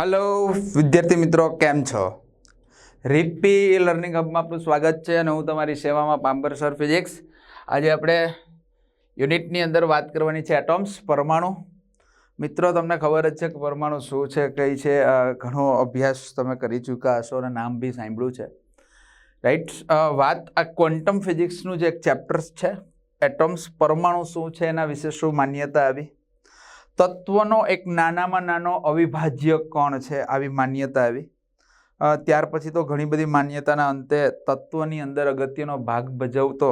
Hello વિદ્યાર્થી મિત્રો, કેમ છો? રીપી લર્નિંગ હબમાં આપનું સ્વાગત છે અને હું તમારી સેવામાં પાંબર સર ફિઝિક્સ આજે આપણે યુનિટની અંદર વાત કરવાની છે એટોમ્સ પરમાણુ. મિત્રો, તમને ખબર જ છે કે પરમાણુ શું છે, કઈ છે? ઘણો અભ્યાસ તમે કરી ચૂક્યા હશો અને નામ બી સાંભળ્યું છે. રાઈટ વાત આ ક્વોન્ટમ ફિઝિક્સનું જે એક ચેપ્ટર્સ છે એટોમ્સ પરમાણુ શું છે, એના વિશે શું માન્યતા આવી? તત્વનો એક નાનામાં નાનો અવિભાજ્ય કણ છે આવી માન્યતા આવી. ત્યાર પછી તો ઘણી બધી માન્યતાના અંતે તત્વની અંદર અગત્યનો ભાગ ભજવતો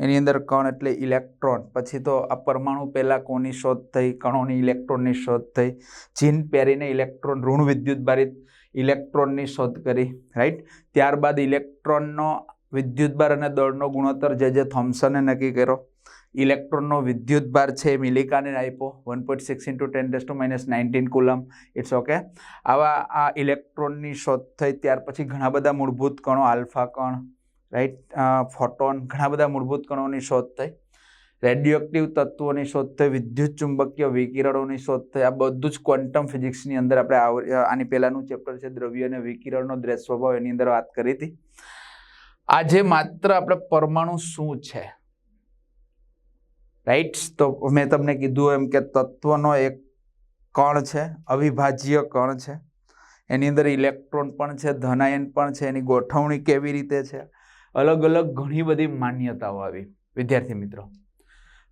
એની અંદર કણ એટલે ઇલેક્ટ્રોન. પછી તો આ પરમાણુ પહેલાં કોની શોધ થઈ, કણોની ઇલેક્ટ્રોનની શોધ થઈ જીન પહેરીને ઇલેક્ટ્રોન, ઋણ વિદ્યુત ભારિત ઇલેક્ટ્રોનની શોધ કરી રાઈટ ત્યારબાદ ઇલેક્ટ્રોનનો વિદ્યુતભાર અને દળનો ગુણોત્તર જે જે થોમ્સને નક્કી કર્યો. ઇલેક્ટ્રોનનો વિદ્યુતભાર છે એ મિલિકાને આપ્યો one point six into ten days to minus nineteen coulomb it's okay આવા આ ઇલેક્ટ્રોનની શોધ થઈ ત્યાર પછી ઘણા બધા મૂળભૂત કણો, આલ્ફા કણ રાઈટ ફોટોન, ઘણા બધા મૂળભૂત કણોની શોધ થઈ. રેડિયોએક્ટિવ તત્વોની શોધ થઈ, વિદ્યુત ચુંબકીય વિકિરણોની શોધ થઈ. આ બધું જ ક્વોન્ટમ ફિઝિક્સની અંદર આપણે આની પહેલાંનું ચેપ્ટર છે, દ્રવ્ય અને વિકિરણનો દ્રેસ સ્વભાવ એની અંદર વાત કરી હતી. આજે માત્ર આપણે પરમાણુ શું છે? રાઈટ તો મેં તમને કીધું એમ કે તત્વનો એક કણ છે, અવિભાજ્ય કણ છે. એની અંદર ઇલેક્ટ્રોન પણ છે, ધનાયન પણ છે, એની ગોઠવણી કેવી રીતે છે? અલગ અલગ ઘણી બધી માન્યતાઓ આવી. વિદ્યાર્થી મિત્રો,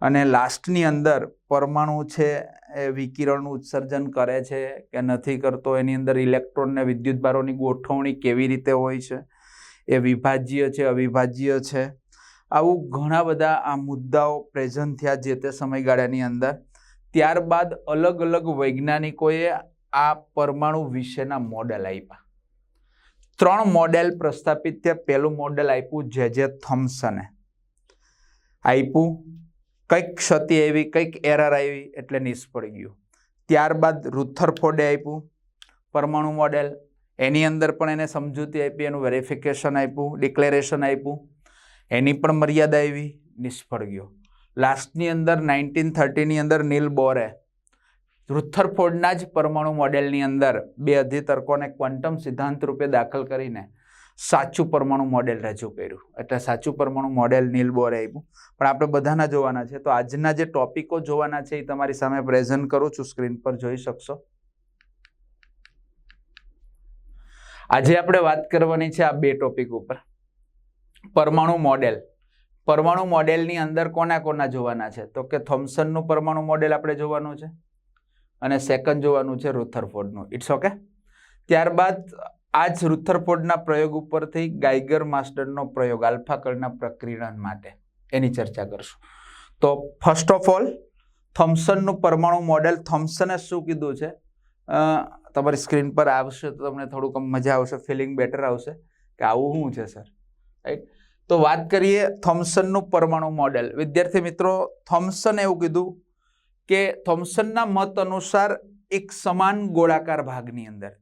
અને લાસ્ટની અંદર પરમાણુ છે એ વિકિરણનું ઉત્સર્જન કરે છે કે નથી કરતો? એની અંદર ઇલેક્ટ્રોનને વિદ્યુતભારોની ગોઠવણી કેવી રીતે હોય છે? એ વિભાજ્ય છે, અવિભાજ્ય છે. આવું ઘણા બધા આ મુદ્દાઓ પ્રેઝન્ટ થયા જે તે સમયગાળાની અંદર. ત્યારબાદ અલગ અલગ વૈજ્ઞાનિકોએ આ પરમાણુ વિશેના મોડેલ આપ્યા. ત્રણ મોડેલ પ્રસ્થાપિત થયા. પહેલું મોડેલ આપ્યું જે જે થોમ્સને આપ્યું. કંઈક ક્ષતિ આવી, કંઈક એરર આવી એટલે નિષ્ફળ ગયું. ત્યારબાદ રુથરફોર્ડે આપ્યું પરમાણુ મોડેલ એની અંદર પણ એને સમજૂતી આપી, એનું વેરિફિકેશન આપ્યું ડિક્લેરેશન આપ્યું. એની પણ મર્યાદા આવી નિષ્ફળ ગયો. લાસ્ટની અંદર નાઇન્ટીન થર્ટીની અંદર નીલ બોરે રુથરફોર્ડના જ પરમાણુ મોડેલની અંદર બે અધિતર્કોને ક્વોન્ટમ સિદ્ધાંત રૂપે દાખલ કરીને સાચું પરમાણુ મોડેલ રજૂ કર્યું. એટલે સાચું પરમાણુ મોડેલ નીલ બોરે આપ્યું. પણ આપણે બધાના જોવાના છે. તો આજના જે ટોપિકો જોવાના છે એ તમારી સામે પ્રેઝન્ટ કરું છું. સ્ક્રીન પર જોઈ શકશો. આજે આપણે વાત કરવાની છે આ બે ટોપિક ઉપર. પરમાણુ મોડેલ. પરમાણુ મોડેલની અંદર કોના કોના જોવાના છે? તો કે થોમ્સનનું પરમાણુ મોડેલ આપણે જોવાનું છે અને સેકન્ડ જોવાનું છે રુથરફોર્ડનું. ઇટ્સ ઓકે ત્યારબાદ આ જ રુથરફોર્ડના પ્રયોગ ઉપરથી ગાઈગર માસ્ટરનો પ્રયોગ આલ્ફા કળના પ્રક્રિયણ માટે. એની ચર્ચા કરશું. તો ફર્સ્ટ ઓફ ઓલ થોમ્સનનું પરમાણુ મોડેલ. થોમ્સને શું કીધું છે? તમારી સ્ક્રીન પર આવશે તો તમને થોડુંક મજા આવશે, ફિલિંગ બેટર આવશે. કે આવું શું છે, સર? રાઈટ તો વાત કરીએ થોમ્સનનું પરમાણુ મોડેલ. વિદ્યાર્થી મિત્રો, થોમ્સન એવું કીધું કે થોમ્સનના મત અનુસાર એક સમાન ગોળાકાર ભાગની અંદર,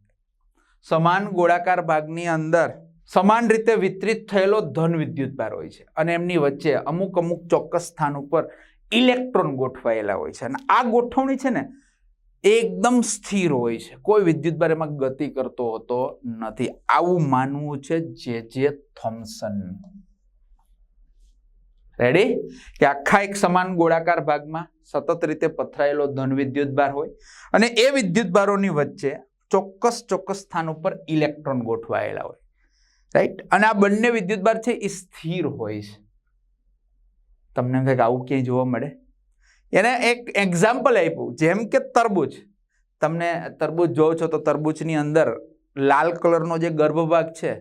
સમાન ગોળાકાર ભાગની અંદર સમાન રીતે વિતરિત થયેલો ધન વિદ્યુતભાર હોય છે. અને એમની વચ્ચે અમુક અમુક ચોક્કસ સ્થાન ઉપર ઇલેક્ટ્રોન ગોઠવાયેલા હોય છે. અને આ ગોઠવણી છે ને એકદમ સ્થિર હોય છે. કોઈ વિદ્યુતભાર એમાં ગતિ કરતો હોતો નથી. આવું માનવું છે જે જે થોમ્સન રેડી કે આખા એક સમાન ગોળાકાર ભાગમાં સતત રીતે પથરાયેલો ધન વિદ્યુતભાર હોય અને એ વિદ્યુતભારોની વચ્ચે ચોક્કસ ચોક્કસ સ્થાન ઉપર ઇલેક્ટ્રોન ગોઠવાયેલા હોય. રાઈટ અને આ બંને વિદ્યુતભાર છે એ સ્થિર હોય છે. તમને કંઈક આવું ક્યાંય જોવા મળે? એને એક એક્ઝામ્પલ આપ્યું, જેમ કે તરબૂચ. તમને તરબૂચ જોવો છો તો તરબૂચની અંદર લાલ કલરનો જે ગર્ભભાગ છે,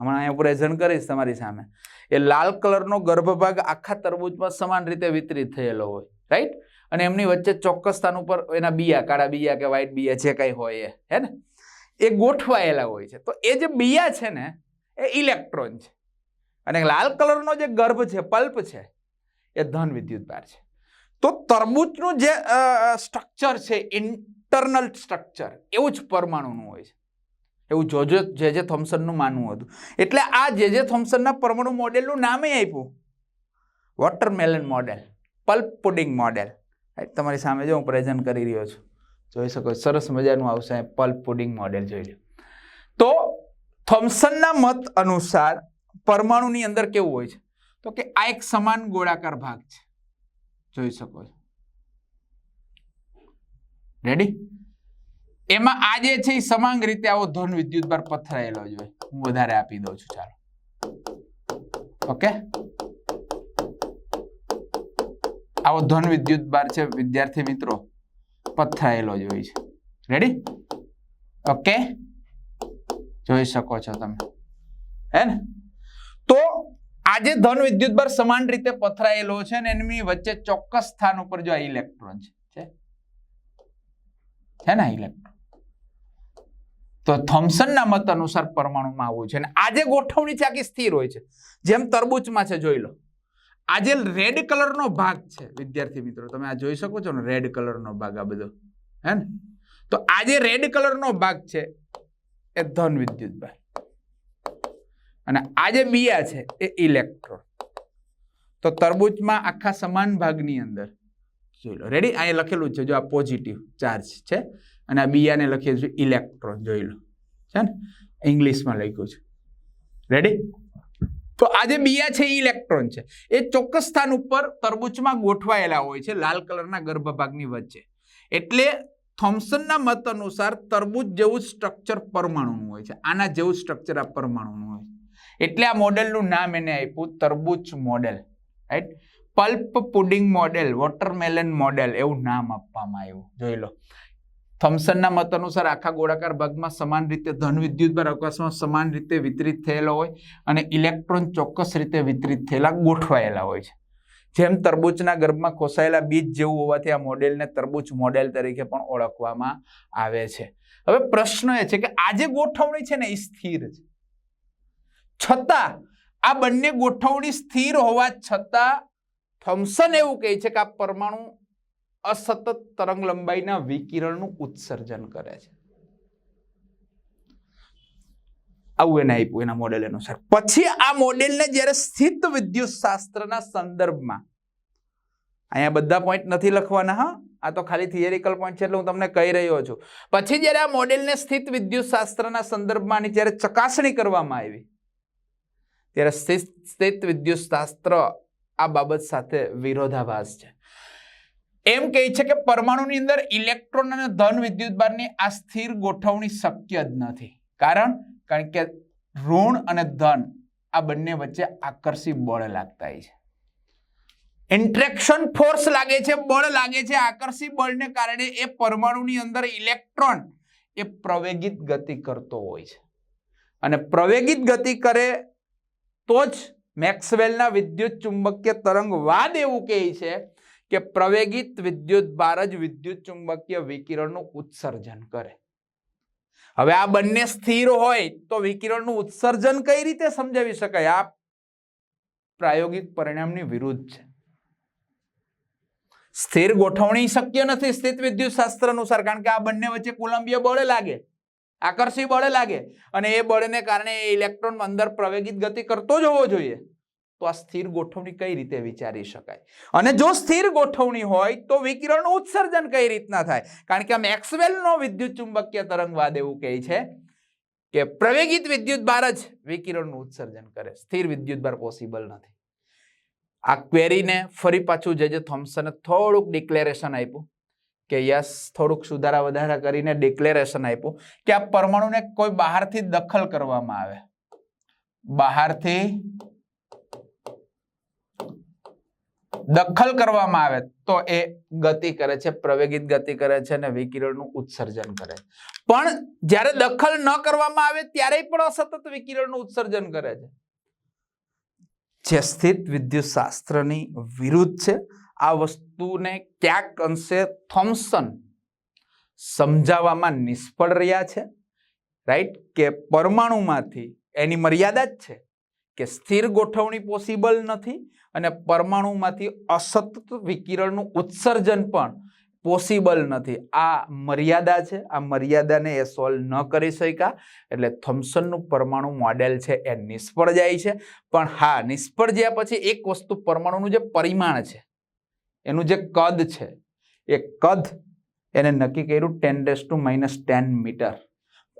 હમણાં અહીંયા પ્રેઝન્ટ કરીશ તમારી સામે. એ લાલ કલરનો ગર્ભભાગ આખા તરબૂચમાં સમાન રીતે વિતરિત થયેલો હોય રાઈટ અને એમની વચ્ચે ચોક્કસ સ્થાન ઉપર એના બિયા, કાળા બિયા કે વ્હાઈટ બિયા જે કંઈ હોય એ, હે ને? એ ગોઠવાયેલા હોય છે. તો એ જે બિયા છે ને, એ ઇલેક્ટ્રોન છે. અને લાલ કલરનો જે ગર્ભ છે, પલ્પ છે, એ ધન વિદ્યુતભાર છે. તો તરબૂચનું જે સ્ટ્રક્ચર છે ઇન્ટરનલ સ્ટ્રક્ચર એવું જ પરમાણુનું હોય છે. એવું જોજો જે જે થોમ્સનનું માનવું હતું. એટલે આ જે જે થોમ્સનના પરમાણુ મોડેલનું નામે આપ્યું. Watermelon model pulp pudding model તમારી સામે જો હું પ્રેઝન્ટ કરી રહ્યો છું. જોઈ શકો સરસ મજાનું આવશે પલ્પ પુડિંગ મોડેલ જોઈ લો. તો થોમ્સનના મત અનુસાર પરમાણુની અંદર કેવું હોય છે? તો કે આ એક સમાન ગોળાકાર ભાગ છે. જોઈ શકો છો. રેડી એમાં આ જે છે એ સમાંગ રીતે આવો ધન વિદ્યુત પર પથરાયેલો જ હોય. હું વધારે આપી દઉં છું, ચાલો. ઓકે આવો ધન વિદ્યુત બાર છે, વિદ્યાર્થી મિત્રો, પથરાયેલો જ છે. રેડી ઓકે જોઈ શકો છો તમે. હે ને? તો આજે ધન વિદ્યુત ભાર સમાન રીતે પથરાયેલો છે ને એની વચ્ચે ચોક્કસ સ્થાન ઉપર જો આ ઇલેક્ટ્રોન છે છે? ને ઇલેક્ટ્રોન તો થોમ્સનના મત અનુસાર પરમાણુમાં આવું છે. અને આજે ગોઠવણી છે આખી સ્થિર હોય છે. જેમ તરબૂચમાં છે, જોઈ લો. આજે રેડ કલરનો ભાગ છે, વિદ્યાર્થી મિત્રો. તમે આ જોઈ શકો છો ને રેડ કલરનો ભાગ આ બધો. હે ને? તો આજે રેડ કલરનો ભાગ છે એ ધન વિદ્યુત ભાર. અને આ જે બિયા છે એ ઇલેક્ટ્રોન તો તરબૂચમાં આખા સમાન ભાગની અંદર જોઈ લો. રેડી અહીંયા લખેલું છે. જો આ પોઝિટિવ ચાર્જ છે, અને આ બિયાને લખેલું છે ઇલેક્ટ્રોન જોઈ લો. છે ને? ઇંગ્લિશમાં લખ્યું છે. રેડી તો આ જે બિયા છે એ ઇલેક્ટ્રોન છે. એ ચોક્કસ સ્થાન ઉપર તરબૂચમાં ગોઠવાયેલા હોય છે, લાલ કલરના ગર્ભભાગની વચ્ચે. એટલે થોમ્સનના મત અનુસાર તરબૂચ જેવું સ્ટ્રક્ચર પરમાણુનું હોય છે. આના જેવું સ્ટ્રક્ચર આ પરમાણુનું હોય છે. એટલે આ મોડેલનું નામ એને આપ્યું તરબૂચ model right pulp pudding model, watermelon model એવું નામ આપવામાં આવ્યું. જોઈ લો. થોમ્સનના મત અનુસાર આખા ગોળાકાર ભાગમાં સમાન રીતે ધન વિદ્યુત ભાર અવકાશમાં સમાન રીતે વિતરિત થયેલો હોય અને ઇલેક્ટ્રોન ચોક્કસ રીતે વિતરિત થયેલા ગોઠવાયેલા હોય છે. જેમ તરબૂચના ગર્ભમાં ખોસાયેલા બીજ જેવું હોવાથી આ મોડેલને તરબૂચ મોડેલ તરીકે પણ ઓળખવામાં આવે છે. હવે પ્રશ્ન એ છે કે આ જે ગોઠવણી છે ને એ સ્થિર છે. છતાં આ બંને ગોઠવણી સ્થિર હોવા છતાં થોમ્સન એવું કહે છે કે આ પરમાણુ અસતત તરંગ લંબાઈના વિકિરણનું ઉત્સર્જન કરે છે. આવું એને આપ્યું, એના મોડેલ અનુસાર. પછી આ મોડેલને જ્યારે સ્થિત વિદ્યુત શાસ્ત્રના સંદર્ભમાં, અહીંયા બધા પોઈન્ટ નથી લખવાના, હા? આ તો ખાલી થિયરિકલ પોઈન્ટ છે એટલે હું તમને કહી રહ્યો છું. પછી જ્યારે આ મોડેલને સ્થિત વિદ્યુત શાસ્ત્રના સંદર્ભમાં જ્યારે ચકાસણી કરવામાં આવી ત્યારે સ્થિત સ્થિત વિદ્યુત શાસ્ત્ર આ બાબત સાથે વિરોધાભાસ છે. એમ કહે છે કે પરમાણુની અંદર ઇલેક્ટ્રોન અને ધન વિદ્યુત બારની આ સ્થિર ગોઠવણી શક્ય જ નથી. કારણ કારણ કે ઋણ અને ધન આ બંને વચ્ચે આકર્ષી બળ લાગતા છે. ઇન્ટ્રેક્શન ફોર્સ લાગે છે, બળ લાગે છે. આકર્ષી બળને કારણે એ પરમાણુની અંદર ઇલેક્ટ્રોન એ પ્રવેગિત ગતિ કરતો હોય છે. અને પ્રવેગિત ગતિ કરે તો જ મેક્સવેલના વિદ્યુત ચુંબકીય તરંગ વાદ એવું કહે છે કે પ્રવેગિત વિદ્યુત ભાર જ વિદ્યુત ચુંબકીય વિકિરણનું ઉત્સર્જન કરે. હવે આ બંને સ્થિર હોય તો વિકિરણનું ઉત્સર્જન કઈ રીતે સમજાવી શકાય? આ પ્રાયોગિક પરિણામની વિરુદ્ધ છે. સ્થિર ગોઠવણી શક્ય નથી સ્થિત વિદ્યુત શાસ્ત્ર અનુસાર, કારણ કે આ બંને વચ્ચે કુલંબીય બળે લાગે. આકર્ષી બળે લાગે. અને એ બળને કારણે એ ઇલેક્ટ્રોન અંદર પ્રવેગિત ગતિ કરતો જ હોવો જોઈએ. તો આ સ્થિર ગોઠવણી કઈ રીતે વિચારી શકાય? અને જો સ્થિર ગોઠવણી હોય તો વિકિરણનું ઉત્સર્જન કઈ રીતના થાય? કારણ કે મેક્સવેલનો વિદ્યુત ચુંબકીય તરંગવાદ એવું કહે છે કે પ્રવેગિત વિદ્યુત બાર જ વિકિરણનું ઉત્સર્જન કરે. સ્થિર વિદ્યુત બાર પોસિબલ નથી. આ ક્વેરીને ફરી પાછું જે જે થોમ્સને થોડુંક ડિક્લેરેશન આપ્યું. કે યસ થોડુંક સુધારા વધારા કરીને ડિક્લેરેશન આપ્યું કે આ પરમાણુને કોઈ બહારથી દખલ કરવામાં આવે. બહારથી દખલ કરવામાં આવે તો એ ગતિ કરે છે, પ્રવેગિત ગતિ કરે છે અને વિકિરણનું ઉત્સર્જન કરે પણ જ્યારે દખલ ન કરવામાં આવે ત્યારે પણ અસતત વિકિરણનું ઉત્સર્જન કરે છે. જે સ્થિત વિદ્યુત શાસ્ત્રની વિરુદ્ધ છે આ વસ્તુને ક્યાંક અંશે થોમ્સન સમજાવવામાં નિષ્ફળ રહ્યા છે રાઈટ કે પરમાણુમાંથી એની મર્યાદા જ છે કે સ્થિર ગોઠવણી પોસિબલ નથી અને પરમાણુમાંથી અસતત વિકિરણનું ઉત્સર્જન પણ પોસિબલ નથી. આ મર્યાદા છે, આ મર્યાદાને એ સોલ્વ ન કરી શક્યા, એટલે થોમ્સનનું પરમાણુ મોડેલ છે એ નિષ્ફળ જાય છે. પણ હા, નિષ્ફળ ગયા પછી એક વસ્તુ પરમાણુનું જે પરિમાણ છે એનું જે કદ છે, એ કદ એને નક્કી કર્યું ટેન ડેસ ટુ માઇનસ ટેન મીટર.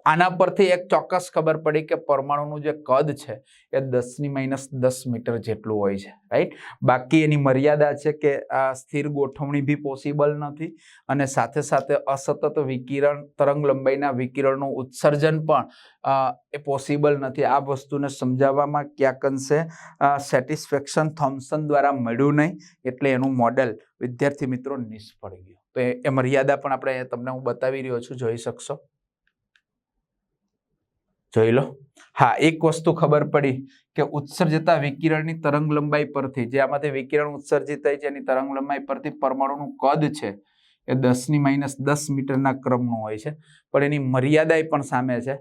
આના પરથી એક ચોક્કસ ખબર પડી કે પરમાણુનું જે કદ છે એ દસની માઇનસ દસ મીટર જેટલું હોય છે રાઈટ બાકી એની મર્યાદા છે કે આ સ્થિર ગોઠવણી બી પોસિબલ નથી અને સાથે સાથે અસતત વિકિરણ, તરંગ લંબાઈના વિકિરણનું ઉત્સર્જન પણ એ પોસિબલ નથી. આ વસ્તુને સમજાવવામાં ક્યાંક અંશે સેટિસ્ફેક્શન થોમ્સન દ્વારા મળ્યું નહીં એટલે એનું મોડેલ વિદ્યાર્થી મિત્રો નિષ્ફળ ગયું. તો એ મર્યાદા પણ આપણે તમને હું બતાવી રહ્યો છું, જોઈ શકશો. જોઈ લો. હા, એક વસ્તુ ખબર પડી કે ઉત્સર્જતા વિકિરણની તરંગ લંબાઈ પરથી, જે આમાંથી વિકિરણ ઉત્સર્જિત થાય છે, એની તરંગ લંબાઈ પરથી પરમાણુનું કદ છે, એ દસની માઇનસ દસ મીટરના ક્રમનું હોય છે. પણ એની મર્યાદાએ પણ સામે છે.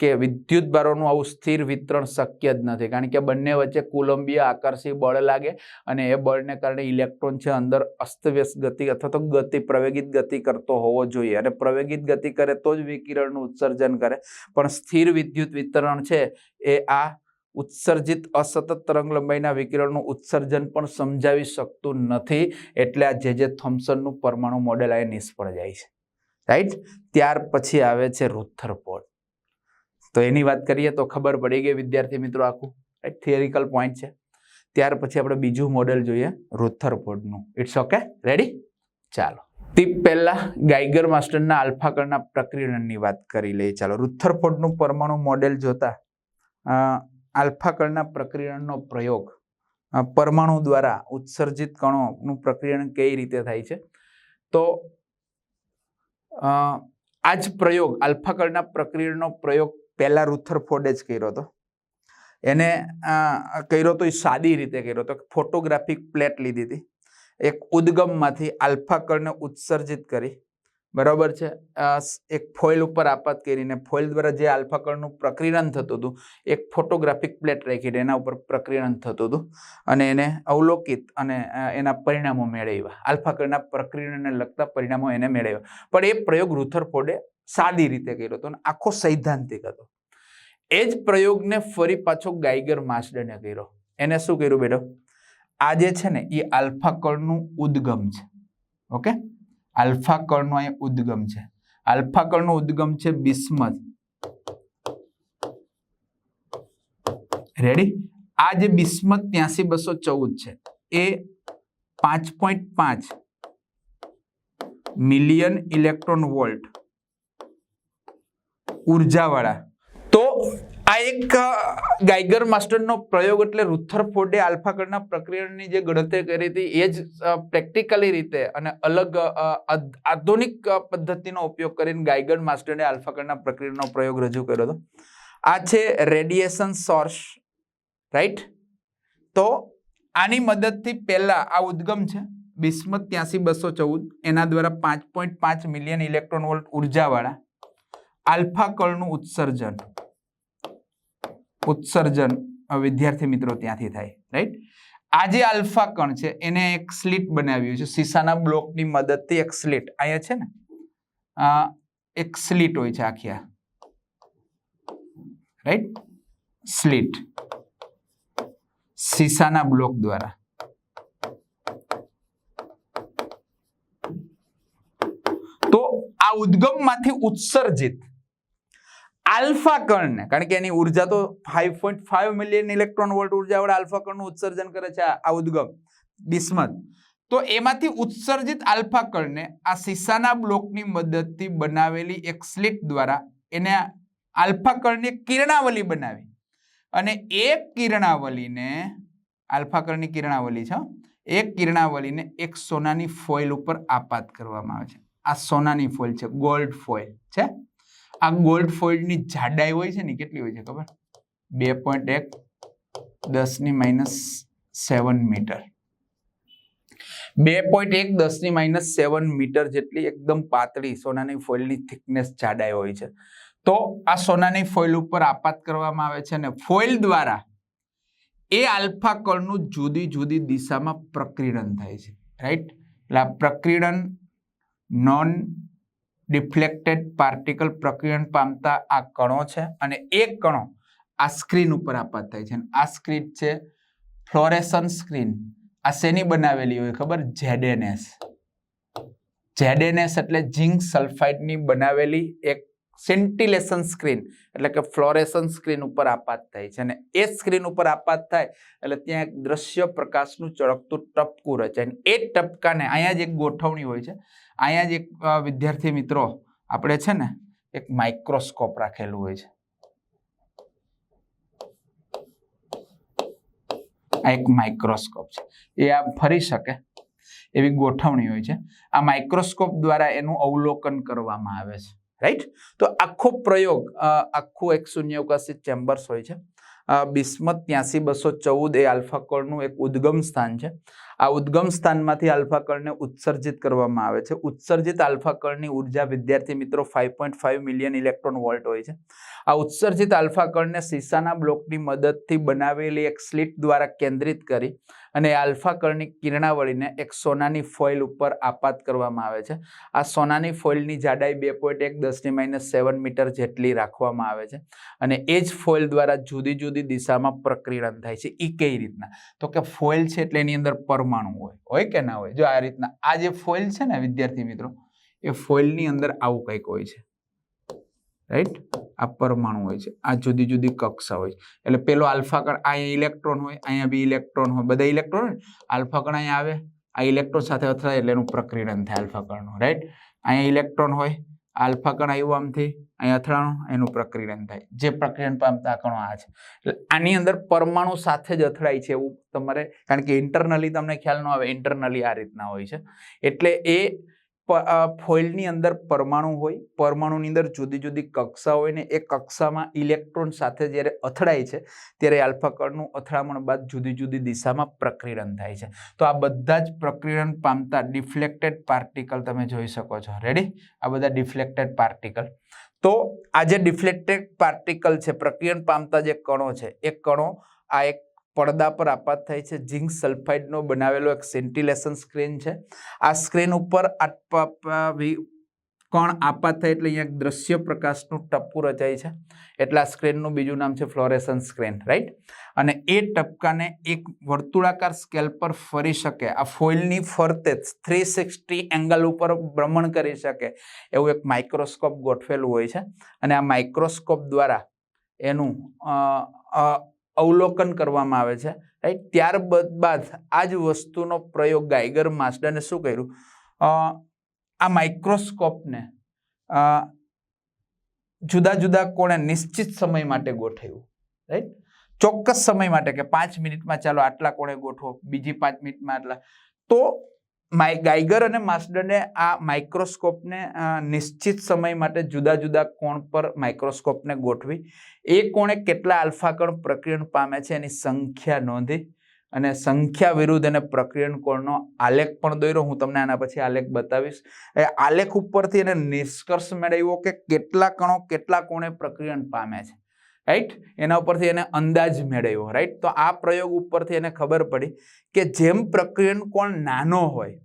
કે વિદ્યુત ભારોનું આવું સ્થિર વિતરણ શક્ય જ નથી. કારણ કે બંને વચ્ચે કુલંબીય આકર્ષી બળ લાગે અને એ બળને કારણે ઇલેક્ટ્રોન છે અંદર અસ્તવ્યસ્ત ગતિ અથવા તો ગતિ, પ્રવેગિત ગતિ કરતો હોવો જોઈએ. અને પ્રવેગિત ગતિ કરે તો જ વિકિરણનું ઉત્સર્જન કરે. પણ સ્થિર વિદ્યુત વિતરણ છે એ આ ઉત્સર્જિત અસતત તરંગ લંબાઈના વિકિરણનું ઉત્સર્જન પણ સમજાવી શકતું નથી. એટલે આ જે જે થોમ્સનનું પરમાણુ મોડેલ આ નિષ્ફળ જાય છે. રાઈટ? ત્યાર પછી આવે છે રુથરફોર્ડ. તો એની વાત કરીએ તો ખબર પડી ગઈ વિદ્યાર્થી મિત્રો આખું. રાઈટ થિયરિકલ પોઈન્ટ છે. ત્યાર પછી આપણે બીજું મોડેલ જોઈએ રુથરફોર્ડનું. ઇટ્સ ઓકે રેડી ચાલો. તે પહેલાં ગાઈગર માસ્ટરના આલ્ફા કણના પ્રક્રિયણની વાત કરી લઈએ. ચાલો રુથરફોર્ડનું પરમાણુ મોડેલ જોતા અ, આલ્ફા પ્રક્રિયણનો પ્રયોગ પરમાણુ દ્વારા ઉત્સર્જિત કણોનું પ્રક્રિયણ કઈ રીતે થાય છે? તો આ જ પ્રયોગ આલ્ફાકળના પ્રક્રિયણનો પ્રયોગ પહેલા રુથરફોર્ડે જ કર્યો હતો. એને કર્યો તો એ સાદી રીતે કર્યો હતો ફોટોગ્રાફિક પ્લેટ લીધી હતી. એક ઉદ્ગમમાંથી આલ્ફા કણને ઉત્સર્જિત કરી. બરાબર છે? એક ફોઇલ ઉપર આપાત કરીને, ફોઇલ દ્વારા જે આલ્ફા કણનું પ્રક્રિરણ થતું હતું, એક ફોટોગ્રાફિક પ્લેટ રાખીને એના ઉપર પ્રક્રિરણ થતું હતું. અને એને અવલોકિત અને એના પરિણામો મેળવ્યા. આલ્ફા કણના પ્રક્રિરણને લગતા પરિણામો એને મેળવ્યા. પણ એ પ્રયોગ રુથરફોર્ડે સાદી રીતે કર્યો હતો અને આખો સૈદ્ધાંતિક હતો. એ જ પ્રયોગને ફરી પાછો ગાઈગર માસ્ડને કર્યો. એને શું કર્યું બેટો? આ જે છે ને, એ આલ્ફા કણનું ઉદ્ગમ છે. ઓકે? આલ્ફા કણનો અહીં ઉદ્ગમ છે. આલ્ફા કણનો ઉદ્ગમ છે બિસ્મથ રેડી આ જે બિસ્મત ત્યાંસી બસો ચૌદ છે, એ પાંચ પોઈન્ટ પાંચ મિલિયન ઇલેક્ટ્રોન વોલ્ટ ઉર્જાવાળા. તો આ એક અ, ગાઈગર માસ્ટરનો પ્રયોગ એટલે રુથરફોર્ડે આલ્ફા કણના પ્રક્રિયાની જે ગણતરી કરી હતી એ જ પ્રેક્ટિકલી રીતે અને અલગ આધુનિક પદ્ધતિનો ઉપયોગ કરીને ગાઈગર માસ્ટરને આલ્ફા કણના પ્રક્રિયણનો પ્રયોગ રજૂ કર્યો હતો. આ છે રેડિયેશન સોર્સ રાઈટ તો આની મદદથી પહેલાં આ ઉદ્ગમ છે બિસ્મત ત્યાંસી બસો ચૌદ એના દ્વારા પાંચ પોઈન્ટ પાંચ મિલિયન ઇલેક્ટ્રોન વોલ્ટ ઉર્જાવાળા. આલ્ફા કણનું ઉત્સર્જન. ઉત્સર્જન વિદ્યાર્થી મિત્રો ત્યાંથી થાય રાઈટ આ જે આલ્ફા કણ છે, એને એક સ્લિટ બનાવ્યું છે. સીસાના બ્લોકની મદદથી એક સ્લિટ. અહીંયા છે ને? એક સ્લિટ હોય છે આખી રાઈટ સ્લીટ. સીસાના બ્લોક દ્વારા. તો આ ઉદ્ગમમાંથી ઉત્સર્જિત આલ્ફા કણને કારણ કે એની ઊર્જા તો five point five million electron volt ઉર્જાવાળા alpha કણનું ઉત્સર્જન કરે છે આ ઉદ્ગમ, બિસ્મત. તો એમાંથી ઉત્સર્જિત આલ્ફા કણને આ સીસાના બ્લોકની મદદથી બનાવેલી એક સ્લિટ દ્વારા એને આલ્ફા કણની કિરણાવલી બનાવી. અને એ કિરણાવલીને, આલ્ફા કણની કિરણાવલી છે એક કિરણાવલીને એક સોનાની ફોઇલ ઉપર આપાત કરવામાં આવે છે. આ સોનાની ફોઇલ છે ગોલ્ડ ફોઇલ છે. આ ગોલ્ડ ફોઇલની જાડાઈ હોય છે ને, કેટલી હોય છે ખબર? બે પોઈન્ટ એક, દસની માઇનસ સેવન મીટર. બે પોઈન્ટ એક, દસની માઇનસ સેવન મીટર જેટલી એકદમ પાતળી સોનાની ફોઇલની થિકનેસ જાડાઈ હોય છે. તો આ સોનાની ફોઇલ ઉપર આપાત કરવામાં આવે છે અને ફોઇલ દ્વારા એ આલ્ફા કણનું જુદી જુદી દિશામાં પ્રક્રિડન થાય છે. રાઈટ? એટલે આ પ્રક્રિડન નોન ડિફ્લેક્ટેડ પાર્ટિકલ પ્રક્રિયણ પામતા આ કણો છે અને એ કણો આ સ્ક્રીન ઉપર આપાત થાય છે. આ સ્ક્રીન છે ફ્લોરેસન સ્ક્રીન. આ શેની બનાવેલી હોય ખબર? ઝેડેનેસ. ઝેડેનેસ એટલે ઝિંક સલ્ફાઇડની બનાવેલી એક સેન્ટિલેશન સ્ક્રીન, એટલે કે ફ્લોરેસન સ્ક્રીન ઉપર આપાત થાય છે. અને એ સ્ક્રીન ઉપર આપાત થાય, એટલે ત્યાં એક દ્રશ્ય પ્રકાશનું ચળકતું ટપકું રચાય અને એ ટપકાને અહીંયા જ એક ગોઠવણી હોય છે. અહીંયા જ એક વિદ્યાર્થી મિત્રો, આપણે છે ને, એક માઇક્રોસ્કોપ રાખેલું હોય છે. આ એક માઇક્રોસ્કોપ છે. એ આ ફરી શકે એવી ગોઠવણી હોય છે. આ માઇક્રોસ્કોપ દ્વારા એનું અવલોકન કરવામાં આવે છે. રાઈટ તો આખો પ્રયોગ આખું એક શૂન્યાવકાશી ચેમ્બર્સ હોય છે. બિસ્મત ત્યાંસી બસો ચૌદ એ આલ્ફાકોળનું એક ઉદ્ગમ સ્થાન છે. આ ઉદ્ગમ સ્થાનમાંથી આલ્ફા કણને ઉત્સર્જિત કરવામાં આવે છે. ઉત્સર્જિત આલ્ફા કણની ઊર્જા, વિદ્યાર્થી મિત્રો ફાઇવ મિલિયન ઇલેક્ટ્રોન વોલ્ટ હોય છે. આ ઉત્સર્જિત આલ્ફા કણને સીસાના બ્લોકની મદદથી બનાવેલી એક સ્લિટ દ્વારા કેન્દ્રિત કરી અને આલ્ફા કણની કિરણાવળીને એક સોનાની ફોઇલ ઉપર આપાત કરવામાં આવે છે. આ સોનાની ફોઇલની જાડાઈ બે પોઈન્ટ એક દસની માઇનસ સેવન મીટર જેટલી રાખવામાં આવે છે અને એ જ ફોઇલ દ્વારા જુદી જુદી દિશામાં પ્રક્રિયા થાય છે. એ કઈ રીતના? તો કે ફોઇલ છે એટલે એની અંદર પરમાણુ હોય હોય કે ના હોય? જો આ રીતના, આ જે ફોઇલ છે ને વિદ્યાર્થી મિત્રો, એ ફોઇલની અંદર આવું કંઈક હોય છે. રાઈટ આ પરમાણુ હોય છે. આ જુદી જુદી કક્ષા હોય છે. એટલે પેલો આલ્ફા કણ અહીંયા ઇલેક્ટ્રોન હોય, અહીંયા બી ઇલેક્ટ્રોન હોય. બધા ઇલેક્ટ્રોન હોય આલ્ફા અહીંયા આવે. આ ઇલેક્ટ્રોન સાથે અથડાય એટલે એનું પ્રકીર્ણન થાય આલ્ફા કણનું. રાઈટ અહીંયા ઇલેક્ટ્રોન હોય. આલ્ફા કણ આવ્યું આમથી? અહીંયા અથડાણું, એનું પ્રક્રિયન થાય. જે પ્રકીર્ણન પામતા કણો આ છે. એટલે આની અંદર પરમાણુ સાથે જ અથડાય છે એવું તમારે, કારણ કે ઇન્ટરનલી તમને ખ્યાલ ન આવે ઇન્ટરનલી આ રીતના હોય છે. એટલે એ ફોઇલની અંદર પરમાણુ હોય, પરમાણુની અંદર જુદી જુદી કક્ષા હોય ને એ કક્ષામાં ઇલેક્ટ્રોન સાથે જ્યારે અથડાય છે, ત્યારે આલ્ફા કણનું અથડામણ બાદ જુદી જુદી દિશામાં પ્રક્રિરણ થાય છે. તો આ બધા જ પ્રક્રિરણ પામતા ડિફ્લેક્ટેડ પાર્ટિકલ તમે જોઈ શકો છો. રેડી આ બધા ડિફ્લેક્ટેડ પાર્ટિકલ. તો આ જે ડિફ્લેક્ટેડ પાર્ટિકલ છે પ્રક્રિરણ પામતા જે કણો છે, એ કણો આ એક પડદા પર આપાત થાય છે. ઝિંક સલ્ફાઇડનો બનાવેલો એક સેન્ટિલેશન સ્ક્રીન છે. આ સ્ક્રીન ઉપર કણ આપાત થાય એટલે અહીંયા દ્રશ્ય પ્રકાશનું ટપકું રચાય છે. એટલે આ સ્ક્રીનનું બીજું નામ છે ફ્લોરેસન સ્ક્રીન, રાઈટ? અને એ ટપકાને એક વર્તુળાકાર સ્કેલ પર ફરી શકે. આ ફોઇલની ફરતે થ્રી સિક્સટી એંગલ ઉપર ભ્રમણ કરી શકે એવું એક માઇક્રોસ્કોપ ગોઠવેલું હોય છે. અને આ માઇક્રોસ્કોપ દ્વારા એનું અવલોકન કરવામાં આવે છે રાઈટ ત્યારબાદ બાદ આ જ વસ્તુનો પ્રયોગ ગાઈગર માસ્ટરને શું કર્યું? આ માઇક્રોસ્કોપને જુદા જુદા કોણે નિશ્ચિત સમય માટે ગોઠવ્યું રાઈટ ચોક્કસ સમય માટે કે પાંચ મિનિટમાં ચાલો આટલા કોણે ગોઠવો, બીજી પાંચ મિનિટમાં આટલા. તો માય ગાઈગર અને માસ્ટરને આ માઇક્રોસ્કોપને નિશ્ચિત સમય માટે જુદા જુદા કોણ પર માઇક્રોસ્કોપને ગોઠવી, એ કોણે કેટલા આલ્ફા કણ પ્રકીર્ણ પામે છે એની સંખ્યા નોંધી અને સંખ્યા વિરુદ્ધ અને પ્રક્રિયણ કોણનો આલેખ પણ દોર્યો. હું તમને આના પછી આલેખ બતાવીશ. એ આલેખ ઉપરથી એને નિષ્કર્ષ મેળવ્યો કે કેટલા કણો કેટલા કોણે પ્રક્રિયણ પામે છે. રાઈટ એના ઉપરથી એને અંદાજ મેળવ્યો રાઈટ તો આ પ્રયોગ ઉપરથી એને ખબર પડી કે જેમ પ્રક્રિયન કોણ નાનો હોય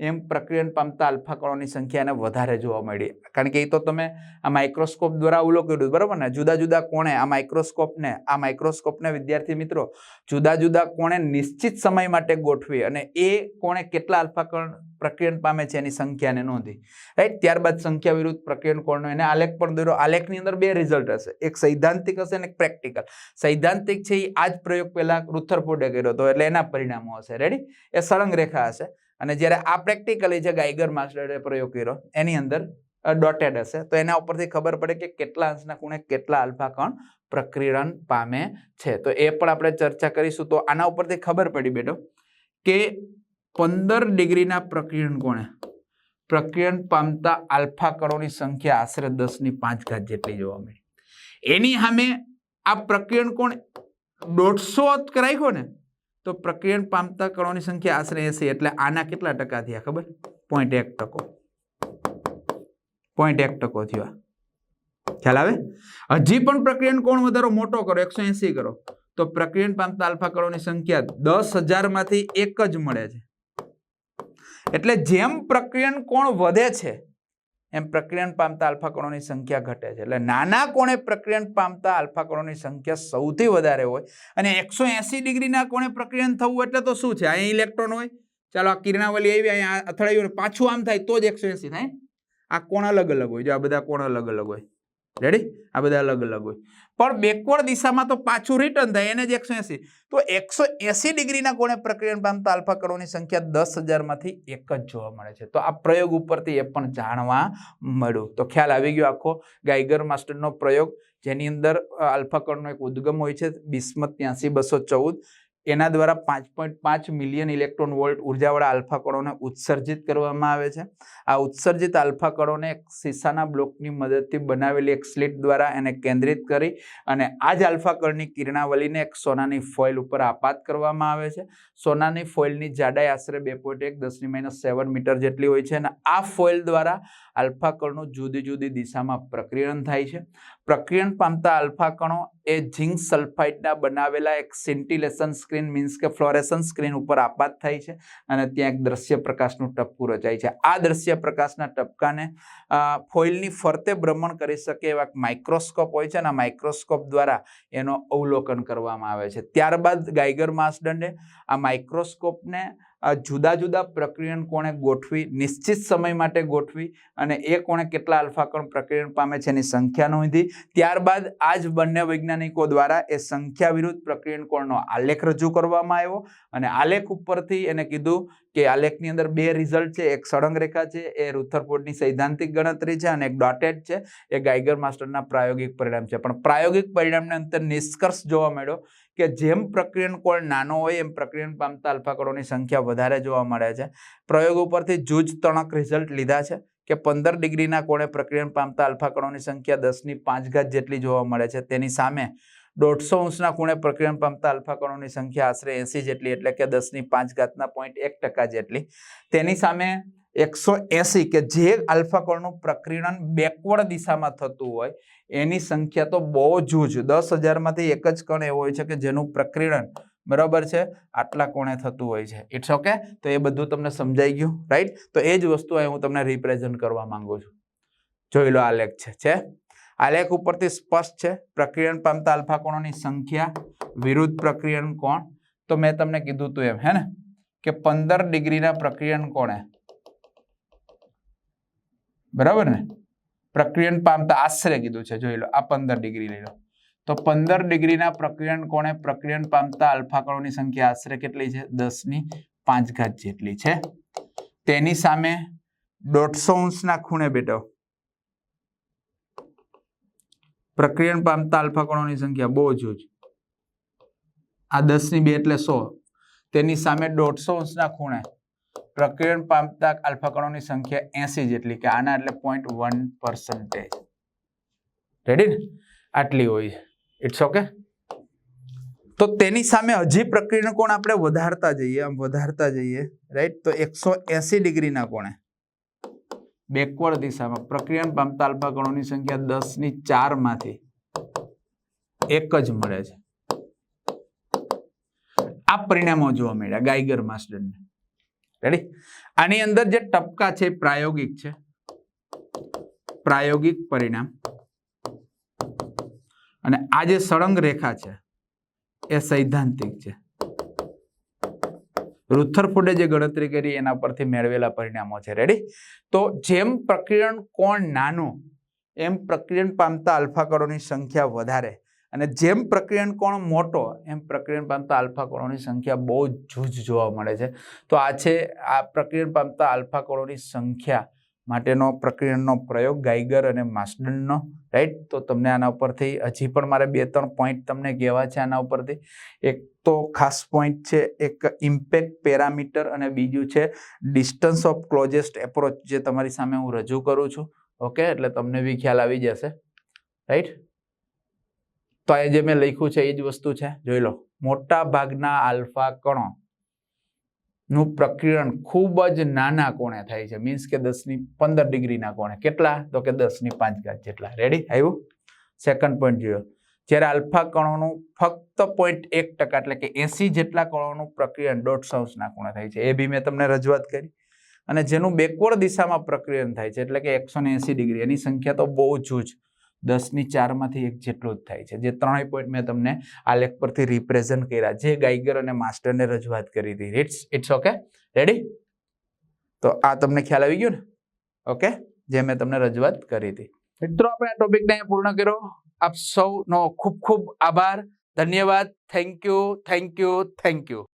એમ પ્રકીર્ણ પામતા આલ્ફા કણોની સંખ્યાને વધારે જોવા મળી. કારણ કે એ તો તમે આ માઇક્રોસ્કોપ દ્વારા અવલોકન બરાબર ને? જુદા જુદા કોણે આ માઇક્રોસ્કોપને આ માઇક્રોસ્કોપને, વિદ્યાર્થી મિત્રો, જુદા જુદા કોણે નિશ્ચિત સમય માટે ગોઠવી અને એ કોણે કેટલા આલ્ફા કણ પ્રક્રિયન પામે છે એની સંખ્યાને નોંધી. રાઈટ? ત્યારબાદ સંખ્યા વિરુદ્ધ પ્રક્રિયન કોણનો એને આલેખ પણ દોર્યો આલેખની અંદર બે રિઝલ્ટ હશે. એક સૈદ્ધાંતિક હશે અને એક પ્રેક્ટિકલ. સૈદ્ધાંતિક છે એ આ જ પ્રયોગ પહેલાં રુથરફોર્ડે કર્યો હતો, એટલે એના પરિણામો હશે. રેડી? એ સળંગ રેખા હશે. અને જ્યારે આ પ્રેક્ટિકલી જે ગાઈગર માસ્ટરે પ્રયોગ કર્યો, એની અંદર ડોટેડ હશે. તો એના ઉપરથી ખબર પડે કે કેટલા અંશના ખૂણે કેટલા આલ્ફા કણ પ્રક્રિરણ પામે છે. તો એ પણ આપણે ચર્ચા કરીશું. તો આના ઉપરથી ખબર પડી બેટો કે પંદર ડિગ્રીના પ્રક્રિરણ કોણે પ્રકીર્ણ પામતા આલ્ફા કણોની સંખ્યા આશરે દસની પાંચ ઘાત જેટલી જોવા મળી. એની સામે આ પ્રકીર્ણ કોણ દોઢસો રાખ્યો ને? તો પ્રક્રિયણ પામતા કણોની સંખ્યા આશરે એસી એટલે આના કેટલા ટકા થયા ખબર? પોઈન્ટ એક ટકો. પોઈન્ટ એક ટકો થયો. ખ્યાલ આવે? હજી પણ પ્રક્રિયણ કોણ વધારો મોટો કરો? એકસો એસી કરો. તો પ્રક્રિયણ પામતા આલ્ફા કણોની સંખ્યા દસ હજારમાંથી એક જ મળે છે. એટલે જેમ પ્રક્રિયણ કોણ વધે છે એમ પ્રક્રિયન પામતા આલ્ફા કણોની સંખ્યા ઘટે છે. એટલે નાના કોણે પ્રક્રિયન પામતા આલ્ફા કણોની સંખ્યા સૌથી વધારે હોય અને એકસો એસી ડિગ્રીના કોણે પ્રક્રિયન થવું એટલે તો શું છે? અહીંયા ઇલેક્ટ્રોન હોય. ચાલો આ કિરણાવલી આવી, અહીંયા અથડાયું પાછું આમ થાય તો જ એકસો એસી થાય. આ કોણ અલગ અલગ હોય? જો આ બધા કોણ અલગ અલગ હોય? રેડી આ બધા અલગ અલગ હોય. પણ બેકવર્ડ દિશામાં તો પાછું રિટર્ન થાય, એને જ એકસો એસી. તો એકસો એસી ડિગ્રીના કોણે પ્રક્રિયા પામતા આલ્ફા કણોની સંખ્યા દસ હજારમાંથી એક જ જોવા મળે છે. તો આ પ્રયોગ ઉપરથી એ પણ જાણવા મળ્યું. તો ખ્યાલ આવી ગયો આખો. ગાઈગર માસ્ટરનો પ્રયોગ, જેની અંદર આલ્ફા કણનો એક ઉદ્ગમ હોય છે, બિસ્મત ત્યાંસી બસો ચૌદ. એના દ્વારા પાંચ પોઈન્ટ પાંચ મિલિયન ઇલેક્ટ્રોન વોલ્ટ ઉર્જાવાળા આલ્ફા કણોને ઉત્સર્જિત કરવામાં આવે છે. આ ઉત્સર્જિત આલ્ફા કણોને એક શીશાના બ્લોકની મદદથી બનાવેલી એક સ્લિટ દ્વારા એને કેન્દ્રિત કરી અને આ જ આલ્ફા કિરણાવલીને એક સોનાની ફોઇલ ઉપર આપાત કરવામાં આવે છે. સોનાની ફોઇલની જાડાઈ આશરે બે પોઈન્ટ એક દસની માઇનસ સેવન મીટર જેટલી હોય છે અને આ ફોઇલ દ્વારા આલ્ફા કણો જુદી જુદી દિશામાં પ્રક્રિયણ થાય છે. પ્રક્રિયણ પામતા આલ્ફા કણો એ ઝિંક સલ્ફાઇડના બનાવેલા એક સિન્ટિલેશન સ્ક્રીન મીન્સ કે ફ્લોરેસન સ્ક્રીન ઉપર આપાત થાય છે અને ત્યાં એક દ્રશ્ય પ્રકાશનું ટપકું રચાય છે. આ દ્રશ્ય પ્રકાશના ટપકાને ફોઇલની ફરતે ભ્રમણ કરી શકે એવા માઇક્રોસ્કોપ હોય છે અને માઇક્રોસ્કોપ દ્વારા એનો અવલોકન કરવામાં આવે છે. ત્યારબાદ ગાયગર માસદંડે આ માઇક્રોસ્કોપને જુદા જુદા પ્રક્રિયન કોણે ગોઠવી, નિશ્ચિત સમય માટે ગોઠવી અને એ કોણે કેટલા આલ્ફાકણ પ્રક્રિયન પામે છે એની સંખ્યા નોંધી. ત્યારબાદ આ જ બંને વૈજ્ઞાનિકો દ્વારા એ સંખ્યા વિરુદ્ધ પ્રક્રિયન કોણનો આલેખ રજૂ કરવામાં આવ્યો અને આલેખ ઉપરથી એને કીધું કે આલેખની અંદર બે રિઝલ્ટ છે, એક સળંગ રેખા છે, એ રૂથરફોર્ડની સૈદ્ધાંતિક ગણતરી છે અને એક ડોટેડ છે, એ ગાઈગર માસ્ટરના પ્રાયોગિક પરિણામ છે. પણ પ્રાયોગિક પરિણામને અંતર નિષ્કર્ષ જોવા મળ્યો કે જેમ પ્રક્રિયન કોણ નાનો હોય, એમ પ્રક્રિયન પામતા અલ્ફાકણોની સંખ્યા વધારે જોવા મળે છે. પ્રયોગ ઉપરથી જૂજ તણક રિઝલ્ટ લીધા છે કે પંદર ડિગ્રીના કોણે પ્રક્રિયન પામતા અલ્ફાકણોની સંખ્યા દસની પાંચ ઘાત જેટલી જોવા મળે છે. તેની સામે દોઢસો અંશના ખૂણે પ્રક્રિયન પામતા અલ્ફાકણોની સંખ્યા આશરે એસી જેટલી, એટલે કે દસની પાંચ ઘાતના પોઈન્ટ એક ટકા જેટલી. તેની સામે એકસો એસી કે જે આલ્ફા કણનું પ્રક્રિયન બેકવર્ડ દિશામાં થતું હોય, એની સંખ્યા તો બહુ જૂજ દસ હજારમાંથી એક જ કણ એવો હોય છે કે જેનું પ્રક્રિયન બરાબર છે, આટલા કોણે થતું હોય છે. ઇટ્સ ઓકે તો એ બધું તમને સમજાઈ ગયું રાઈટ તો એ જ વસ્તુ હું તમને રિપ્રેઝન્ટ કરવા માંગુ છું. જોઈ લો આલેખ છે છે? આલેખ ઉપરથી સ્પષ્ટ છે પ્રક્રિયન પામતા આલ્ફા કોણોની સંખ્યા, વિરુદ્ધ પ્રક્રિયન કોણ? તો મેં તમને કીધું તું એમ, હે ને? કે પંદર ડિગ્રીના પ્રક્રિયન કોણે? બરાબર ને? પ્રક્રિયન પામતા આશરે કીધું છે, જોઈ લો, આ પંદર ડિગ્રી લઈ લો. તો પંદર ડિગ્રીના પ્રક્રિયન કોણે? પ્રક્રિયન પામતા અલ્ફા કણોની સંખ્યા આશરે કેટલી છે? દસની પાંચ ઘાત જેટલી છે. તેની સામે દોઢસો અંશના ખૂણે બેટો પ્રક્રિયન પામતા અલ્ફા કણોની સંખ્યા બહુ જ. આ દસની બે એટલે સો. તેની સામે દોઢસો અંશના ખૂણે પ્રક્રિયન પામતા આલ્ફા કણોની સંખ્યા એસી જેટલી કે આના એટલે પોઈન્ટ વન પર્સન્ટેજ રેડી ને? આટલી હોય. છે ઇટ્સ ઓકે તો તેની સામે હજી પ્રક્રિયન કોણ આપણે વધારતા જઈએ? આમ વધારતા જઈએ રાઈટ તો એકસો એસી ડિગ્રીના કોણે? બેકવર્ડ દિશામાં. પ્રક્રિયન પામતા આલ્ફા કણોની સંખ્યા દસની ચારમાંથી એક જ મળે છે. આ પરિણામો જોવા મળ્યા ગાઈગર માસ્ટરને. રેડી આની અંદર જે ટપકા છે પ્રાયોગિક છે. પ્રાયોગિક પરિણામ. અને આ જે સળંગ રેખા છે, એ સૈદ્ધાંતિક છે. રુથરફોર્ડે જે ગણતરી કરી, એના પરથી મેળવેલા પરિણામો છે. રેડી તો જેમ પ્રક્રિયણ કોણ નાનું, એમ પ્રક્રિયણ પામતા આલ્ફા કણોની સંખ્યા વધારે. અને જેમ પ્રક્રિયણ કોણ મોટો, એમ પ્રક્રિયણ પામતા આલ્ફા કણોની સંખ્યા બહુ જૂજ જોવા મળે છે. તો આ છે, આ પ્રક્રિયણ પામતા આલ્ફા કણોની સંખ્યા માટેનો પ્રક્રિયાનો પ્રયોગ, ગાઈગર અને માસ્ડનનો રાઈટ તો તમને આના ઉપરથી, હજી પણ મારે બે ત્રણ પોઈન્ટ તમને કહેવા છે આના ઉપરથી. એક તો ખાસ પોઈન્ટ છે, એક ઇમ્પેક્ટ પેરામીટર અને બીજું છે ડિસ્ટન્સ ઓફ ક્લોઝેસ્ટ એપ્રોચ જે તમારી સામે હું રજૂ કરું છું. ઓકે એટલે તમને બી ખ્યાલ આવી જશે. રાઈટ તો આ જે મેં લખ્યું છે એ જ વસ્તુ છે. જોઈ લો. મોટા ભાગના આલ્ફા કણો નું પ્રકિરણ ખૂબ જ નાના કોણે થાય છે. મીન્સ કે દસની પંદર ડિગ્રીના કોણે. કેટલા? તો કે દસની પાંચ ઘાત જેટલા. રેડી આવ્યું? સેકન્ડ પોઈન્ટ જોયો. જ્યારે આલ્ફા કણોનું ફક્ત પોઈન્ટ એક ટકા એટલે કે એસી જેટલા કણોનું પ્રક્રિયન દોઢ સાઉસના કોણે થાય છે. એ બી મેં તમને રજૂઆત કરી. અને જેનું બેકવર્ડ દિશામાં પ્રક્રિયન થાય છે એટલે કે એકસો ડિગ્રી. એની સંખ્યા તો બહુ જૂજ દસની ચારમાંથી એક જેટલો જ થાય છે. જે ત્રણેય પોઈન્ટ મેં તમને આ લેખ પરથી રિપ્રેઝન્ટ કર્યા. જે ગાઈગર અને માસ્ટરને રજૂઆત કરી હતી. ઇટ્સ ઇટ્સ ઓકે રેડી તો આ તમને ખ્યાલ આવી ગયો ને? ઓકે જે મેં તમને રજૂઆત કરી હતી. મિત્રો, આપણે આ ટોપિકને પૂર્ણ કર્યો. આપ સૌનો ખૂબ ખૂબ આભાર. ધન્યવાદ. Thank you thank you thank you